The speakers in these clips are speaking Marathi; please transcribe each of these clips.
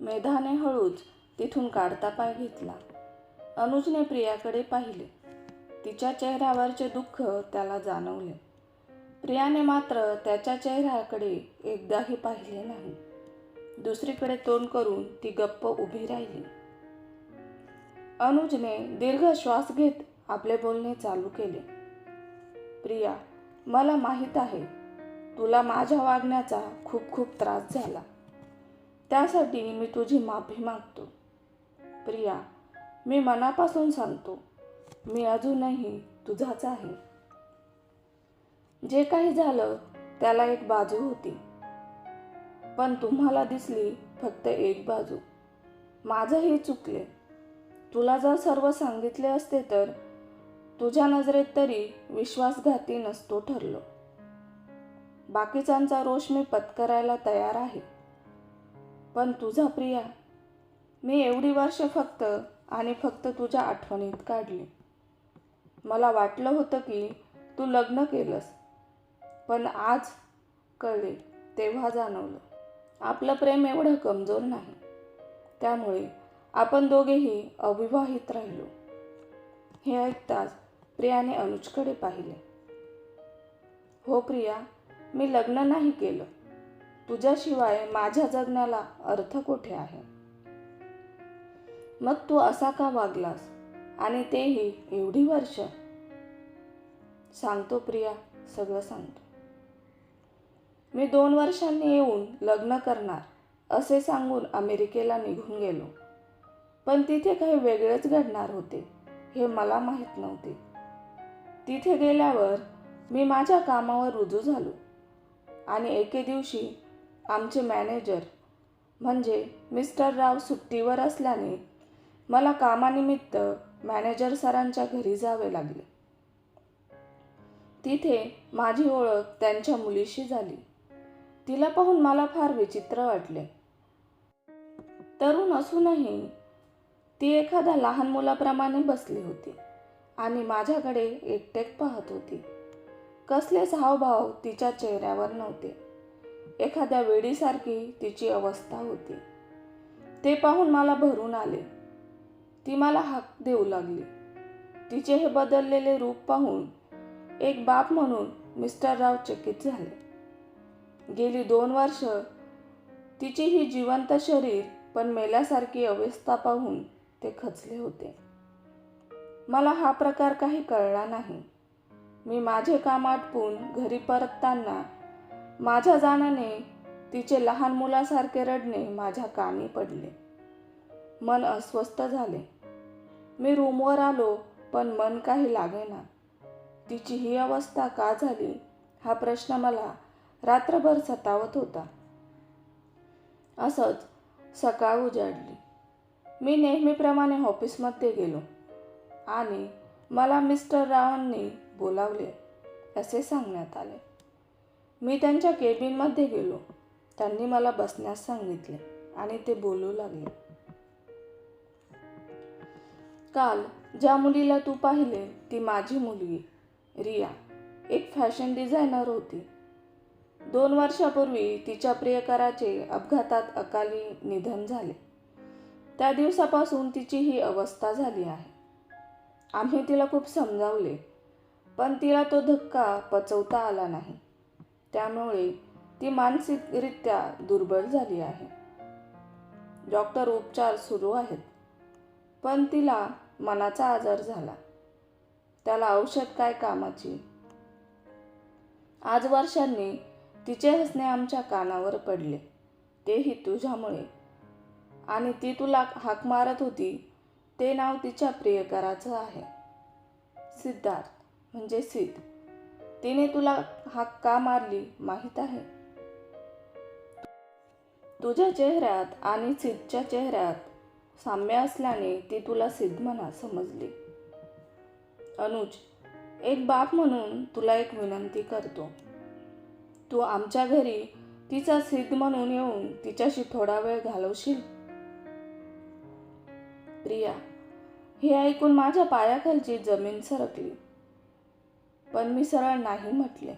मेधाने हळूच तिथून काढता पाय घेतला. अनुजने प्रियाकडे पाहिले. तिच्या चेहऱ्यावरचे दुःख त्याला जाणवले. प्रियाने मात्र त्याच्या चेहऱ्याकडे एकदाही पाहिले नाही. दुसरीकडे तोंड करून ती गप्प उभी राहिली. अनुजने दीर्घ श्वास घेत आपले बोलणे चालू केले. प्रिया मला माहीत आहे तुला माझ्या वागण्याचा खूप खूप त्रास झाला. त्यासाठी मी तुझी माफी मागतो. प्रिया मी मनापासून सांगतो मी अजूनही तुझाच आहे. जे काही झालं त्याला एक बाजू होती. पण तुम्हाला दिसली फक्त एक बाजू. माझंही चुकले. तुला जर सर्व सांगितले असते तर तुझ्या नजरेत तरी विश्वासघाती नसतो ठरलो. बाकीच्यांचा रोष मी पत्करायला तयार आहे. पण तुझा प्रिया मी एवढी वर्ष फक्त आणि फक्त तुझ्या आठवणीत काढली. मला वाटलं होतं की तू लग्न केलंस पण आज कळले तेव्हा जाणवलं. आपलं प्रेम एवढं कमजोर नाही. त्यामुळे आपण दोघेही अविवाहित राहिलो. हे ऐकताच प्रियाने अनुजकडे पाहिले. हो प्रिया मी लग्न नाही केलं. तुझ्याशिवाय माझ्या जगण्याला अर्थ कोठे आहे? मग तू असा का वागलास? आणि तेही एवढी वर्ष? सांगतो प्रिया सगळं सांगतो. मी दोन वर्षांनी येऊन लग्न करणार असे सांगून अमेरिकेला निघून गेलो. पण तिथे काही वेगळेच घडणार होते हे मला माहीत नव्हते. तिथे गेल्यावर मी माझ्या कामावर रुजू झालो. आणि एके दिवशी आमचे मॅनेजर म्हणजे मिस्टर राव सुट्टीवर असल्याने मला कामानिमित्त मॅनेजर सरांच्या घरी जावे लागले. तिथे माझी ओळख त्यांच्या मुलीशी झाली. तिला पाहून मला फार विचित्र वाटले. तरुण असूनही ती एखाद्या लहान मुलाप्रमाणे बसली होती आणि माझ्याकडे एकटेक पाहत होती. कसलेच हावभाव तिच्या चेहऱ्यावर नव्हते. एखाद्या वेडीसारखी तिची अवस्था होती. ते पाहून मला भरून आले. ती मला हाक देऊ लागली. तिचे हे बदललेले रूप पाहून एक बाप म्हणून मिस्टर राव चकित झाले. गेली दोन वर्ष तिची ही जिवंत शरीर पण मेल्यासारखी अवस्था पाहून ते खचले होते. मला हा प्रकार काही कळला नाही. मी माझे काम आटपून घरी परतताना माझ्या जाण्याने तिचे लहान मुलासारखे रडणे माझ्या कानी पडले. मन अस्वस्थ झाले. मी रूमवर आलो पण मन काही लागेना. तिची ही अवस्था का झाली हा प्रश्न मला रात्रभर सतावत होता. असंच सकाळ उजाडली. मी नेहमीप्रमाणे ऑफिसमध्ये गेलो आणि मला मिस्टर रावांनी बोलावले असे सांगण्यात आले. मी त्यांच्या केबिनमध्ये गेलो. त्यांनी मला बसण्यास सांगितले आणि ते बोलू लागले. काल ज्या मुलीला तू पाहिले ती माझी मुलगी रिया. एक फॅशन डिझायनर होती. दोन वर्षापूर्वी तिच्या प्रियकराचे अपघातात अकाली निधन झाले. त्या दिवसापासून तिची ही अवस्था झाली आहे. आम्ही तिला खूप समजावले पण तिला तो धक्का पचवता आला नाही. त्यामुळे ती मानसिकरित्या दुर्बल झाली आहे. डॉक्टर उपचार सुरू आहेत. पण तिला मनाचा आजार झाला. त्याला औषध काय कामाची? आज वर्षांनी तिचे हसणे आमच्या कानावर पडले. तेही तुझ्यामुळे आणि ती तुला हाक मारत होती. ते नाव तिच्या प्रियकराचं आहे. सिद्धार्थ म्हणजे सिद्ध. तिने तुला हाक का मारली माहीत आहे? तुझ्या चेहऱ्यात आणि सिद्धच्या चेहऱ्यात साम्य असल्याने ती तुला सिद्ध म्हणा समजली. अनुज एक बाप म्हणून तुला एक विनंती करतो. तू आमच्या घरी तिचा सिद्ध म्हणून येऊन तिच्याशी थोडा वेळ घालवशील? प्रिया हे ऐकून माझ्या पायाखालची जमीन सरकली. पण मी सरळ नाही म्हटले.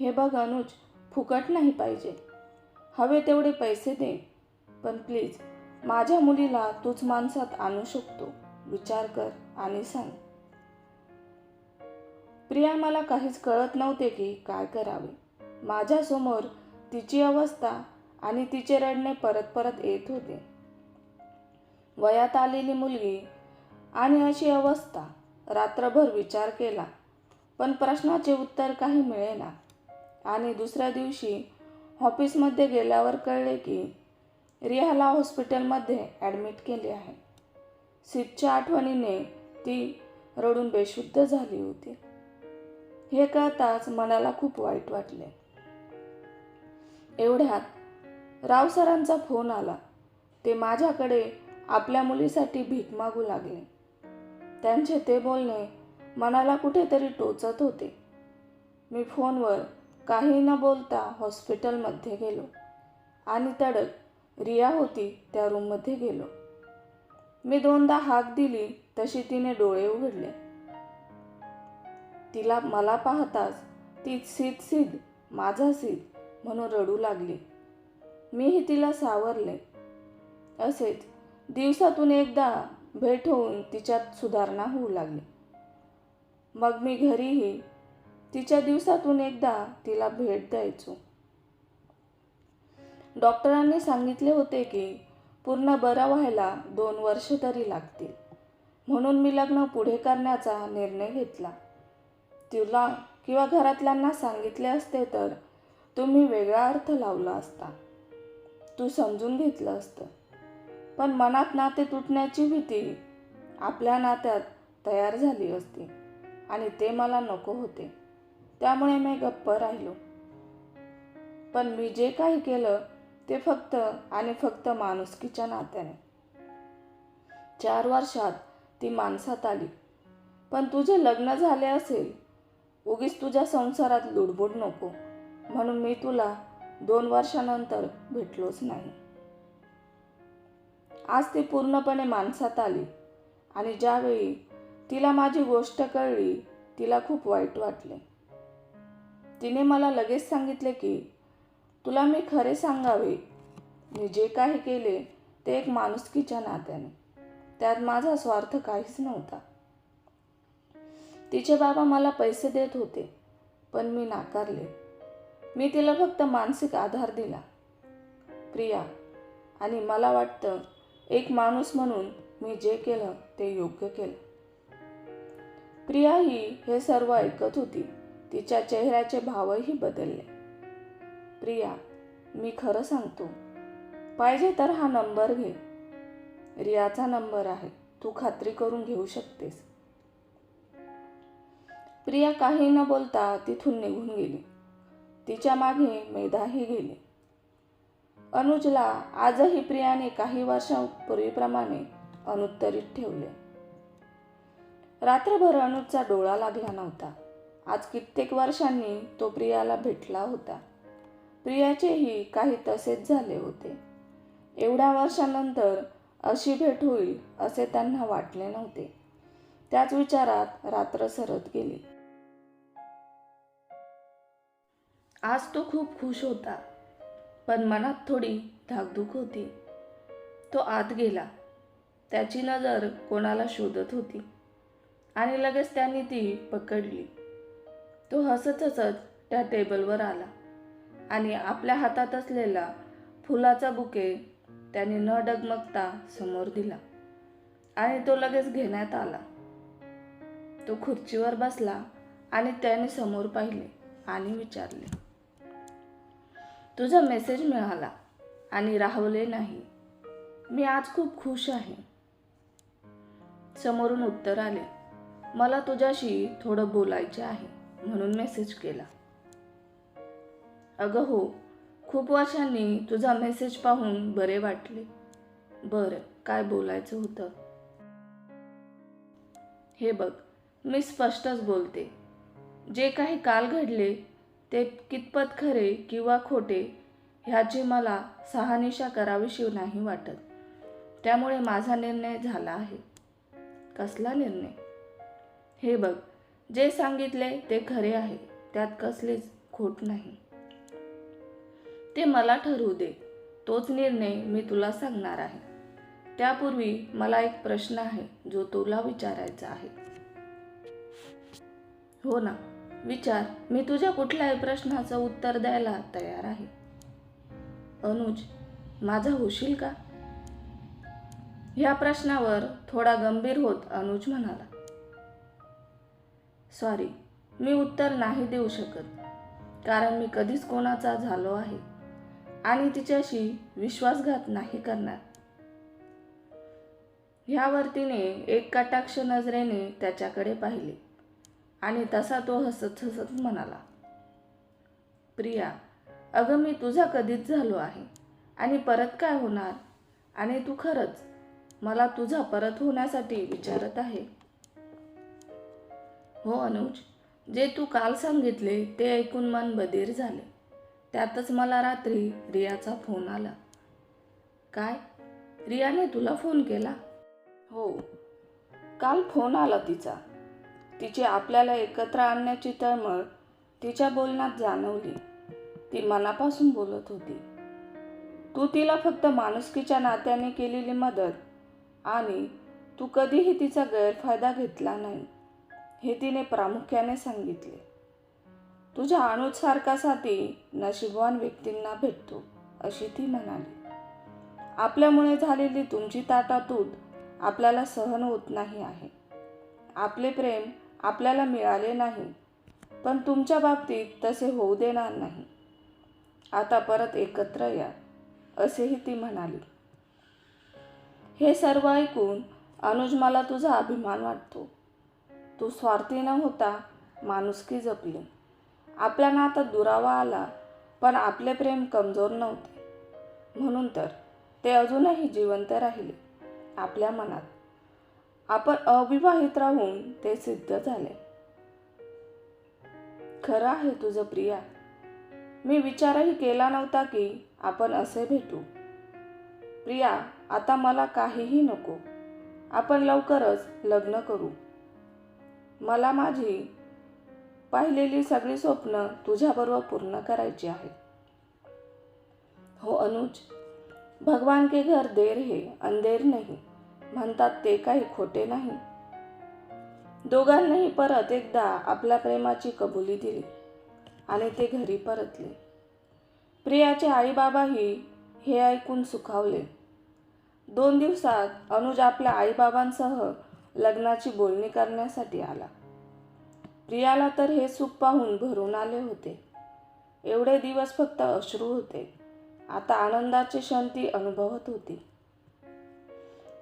हे बघ अनुज फुकट नाही पाहिजे. हवे तेवढे पैसे दे पण प्लीज माझ्या मुलीला तूच माणसात आणू शकतो विचार कर आणि सांग. प्रिया मला काहीच कळत नव्हते की काय करावे. माझ्यासमोर तिची अवस्था आणि तिचे रडणे परत परत येत होते. वयात आलेली मुलगी आणि अशी अवस्था. रात्रभर विचार केला. पण प्रश्नाचे उत्तर काही मिळेना. आणि दुसऱ्या दिवशी ऑफिसमध्ये गेल्यावर कळले की रियाला हॉस्पिटलमध्ये ॲडमिट केले आहे. सीटच्या आठवणीने ती रडून बेशुद्ध झाली होती. हे कळताच मनाला खूप वाईट वाटले. एवढ्यात राव सरांचा फोन आला. ते माझ्याकडे आपल्या मुलीसाठी भीक मागू लागले. त्यांचे ते बोलणे मनाला कुठेतरी टोचत होते. मी फोनवर काही न बोलता हॉस्पिटलमध्ये गेलो आणि तडक रिया होती त्या रूममध्ये गेलो. मी दोनदा हाक दिली तशी तिने डोळे उघडले. तिला मला पाहताच ती सीद सीद माझा सीद म्हणून रडू लागली. मीही तिला सावरले. असेच दिवसातून एकदा भेट होऊन तिच्यात सुधारणा होऊ लागली. मग मी घरीही तिच्या दिवसातून एकदा तिला भेट द्यायचो. डॉक्टरांनी सांगितले होते की पूर्ण बरं व्हायला दोन वर्ष तरी लागतील. म्हणून मी लग्न पुढे करण्याचा निर्णय घेतला. तिला किंवा घरातल्यांना सांगितले असते तर तुम्ही वेगळा अर्थ लावला असता. तू समजून घेतलं असतं. पण मनात नाते तुटण्याची भीती आपल्या नात्यात तयार झाली असती. आणि ते मला नको होते. त्यामुळे मी गप्प राहिलो. पण मी जे काही केलं ते फक्त आणि फक्त माणुसकीच्या नात्याने. चार वर्षात ती माणसात आली. पण तुझे लग्न झाले असेल उगीच तुझ्या संसारात लुडबुड नको. म्हणून मी तुला दोन वर्षानंतर भेटलोच नाही. आज ती पूर्णपणे माणसात आली आणि ज्यावेळी तिला माझी गोष्ट कळली तिला खूप वाईट वाटले. तिने मला लगेच सांगितले की तुला मी खरे सांगावे. मी जे काही केले ते एक माणुसकीच्या नात्याने. त्यात माझा स्वार्थ काहीच नव्हता. तिचे बाबा मला पैसे देत होते पण मी नाकारले. मी तिला फक्त मानसिक आधार दिला. प्रिया आणि मला वाटतं एक माणूस म्हणून मी जे केलं ते योग्य केलं. प्रिया ही हे सर्व ऐकत होती. तिच्या चेहऱ्याचे भावही बदलले. प्रिया मी खरं सांगतो. पाहिजे तर हा नंबर घे. रियाचा नंबर आहे. तू खात्री करून घेऊ शकतेस. प्रिया काही न बोलता तिथून निघून गेली. तिच्यामागे मेधाही गेली. अनुजला आजही प्रियाने काही वर्षांपूर्वीप्रमाणे अनुत्तरित ठेवले. रात्रभर अनुजचा डोळा लागला नव्हता. आज कित्येक वर्षांनी तो प्रियाला भेटला होता. प्रियाचेही काही तसेच झाले होते. एवढ्या वर्षानंतर अशी भेट होईल असे त्यांना वाटले नव्हते. त्याच विचारात रात्र सरत गेली. आज तो खूप खुश होता पण मनात थोडी धाकधूक होती. तो आत गेला. त्याची नजर कोणाला शोधत होती. आणि लगेच त्यांनी ती पकडली. तो हसत हसत त्या टेबलवर आला आणि आपल्या हातात असलेला फुलाचा बुके त्याने न डगमगता समोर दिला आणि तो लगेच घेण्यात आला. तो खुर्चीवर बसला आणि त्याने समोर पाहिले आणि विचारले तुझा मेसेज मिळाला आणि राहवले नाही. मी आज खूप खुश आहे. समोरून उत्तर आले मला तुझ्याशी थोडं बोलायचे आहे म्हणून मेसेज केला. अगं हो खूप वर्षांनी तुझा मेसेज पाहून बरे वाटले. बरं काय बोलायचं होतं? हे बघ मी स्पष्टच बोलते. जे काही काल घडले ते कितपत खरे किंवा खोटे ह्याची मला सहानिशा करावीशी नाही वाटत. त्यामुळे माझा निर्णय झाला आहे. कसला निर्णय? हे बघ जे सांगितले ते खरे आहे त्यात कसलीच खोट नाही. ते मला ठरवू दे तोच निर्णय मी तुला सांगणार आहे. त्यापूर्वी मला एक प्रश्न आहे जो तुला विचारायचा आहे. हो ना विचार मी तुझ्या कुठल्याही प्रश्नाचं उत्तर द्यायला तयार आहे. अनुज माझा होशील का? ह्या प्रश्नावर थोडा गंभीर होत अनुज म्हणाला. सॉरी मी उत्तर नाही देऊ शकत कारण मी कधीच कोणाचा झालो आहे आणि तिच्याशी विश्वासघात नाही करणार. ह्यावर तिने एक कटाक्ष नजरेने त्याच्याकडे पाहिले आणि तसा तो हसत हसत म्हणाला प्रिया अगं मी तुझा कधीच झालो आहे आणि परत काय होणार? आणि तू खरंच मला तुझा परत होण्यासाठी विचारत आहे. हो अनुज जे तू काल सांगितले ते ऐकून मन बधीर झाले. त्यातच मला रात्री रियाचा फोन आला. काय? रियाने तुला फोन केला? हो. काल फोन आला तिचा. तिची आपल्याला एकत्र आणण्याची तळमळ तिच्या बोलण्यात जाणवली. ती मनापासून बोलत होती. तू तिला फक्त माणुसकीच्या नात्याने केलेली मदत आणि तू कधीही तिचा गैरफायदा घेतला नाही. हे तिने प्रामुख्याने सांगितले. तुझ्या अनुजसारखा साथी नशीबवान व्यक्तींना भेटतो अशी ती म्हणाली. आपल्यामुळे झालेली तुमची ताटातूट आपल्याला सहन होत नाही आहे. आपले प्रेम आपल्याला मिळाले नाही पण तुमच्या बाबतीत तसे होऊ देणार नाही. आता परत एकत्र या असेही ती म्हणाली. हे सर्व ऐकून अनुज मला तुझा अभिमान वाटतो. तू स्वार्थी न होता माणुसकी जपली. आपला नाता दुरावा आला पण आपले प्रेम कमजोर नव्हते. म्हणून तर ते अजूनही जिवंत राहिले आपल्या मनात. आपण अविवाहित राहून ते सिद्ध झाले. खरं आहे तुझं प्रिया मी विचारही केला नव्हता की आपण असे भेटू. प्रिया आता मला काहीही नको. आपण लवकरच लग्न करू. मला माझी पाहिलेली सगळी स्वप्न तुझ्याबरोबर पूर्ण करायची आहेत हो अनुज भगवान के घर देर हे अंधेर नाही म्हणतात ते काही खोटे नाही. दोघांनाही परत एकदा आपल्या प्रेमाची कबुली दिली आणि ते घरी परतले. प्रियाचे आईबाबाही हे ऐकून सुखावले. दोन दिवसात अनुज आपल्या आईबाबांसह लग्नाची बोलणी करण्यासाठी आला. प्रियाला तर हे सुख पाहून भरून आले होते. एवढे दिवस फक्त अश्रू होते. आता आनंदाची क्षण ती अनुभवत होती.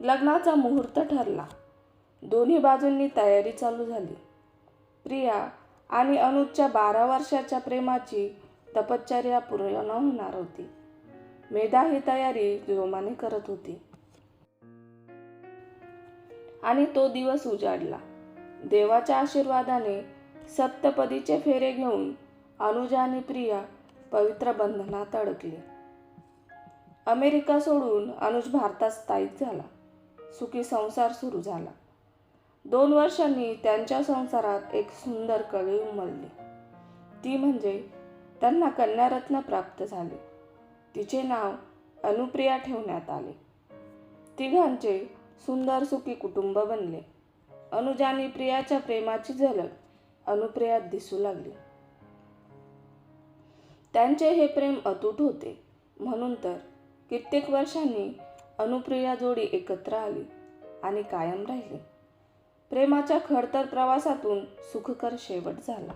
लग्नाचा मुहूर्त ठरला. दोन्ही बाजूंनी तयारी चालू झाली. प्रिया आणि अनुजच्या बारा वर्षाच्या प्रेमाची तपश्चर्या पूर्ण होणार होती. मेधा ही तयारी जोमाने करत होती. आणि तो दिवस उजाडला. देवाच्या आशीर्वादाने सप्तपदीचे फेरे घेऊन अनुजा आणि प्रिया पवित्र बंधनात अडकली. अमेरिका सोडून अनुज भारतात स्थायिक झाला. सुखी संसार सुरू झाला. दोन वर्षांनी त्यांच्या संसारात एक सुंदर कळी उमलली. ती म्हणजे त्यांना कन्यारत्न प्राप्त झाले. तिचे नाव अनुप्रिया ठेवण्यात आले. तिघांचे सुंदर सुखी कुटुंब बनले. अनुजानी प्रियाच्या प्रेमाची झलक अनुप्रियात दिसू लागली. त्यांचे हे प्रेम अतूट होते. म्हणून तर कित्येक वर्षांनी अनुप्रिया जोडी एकत्र आली आणि कायम राहिली. प्रेमाच्या खडतर प्रवासातून सुखकर शेवट झाला.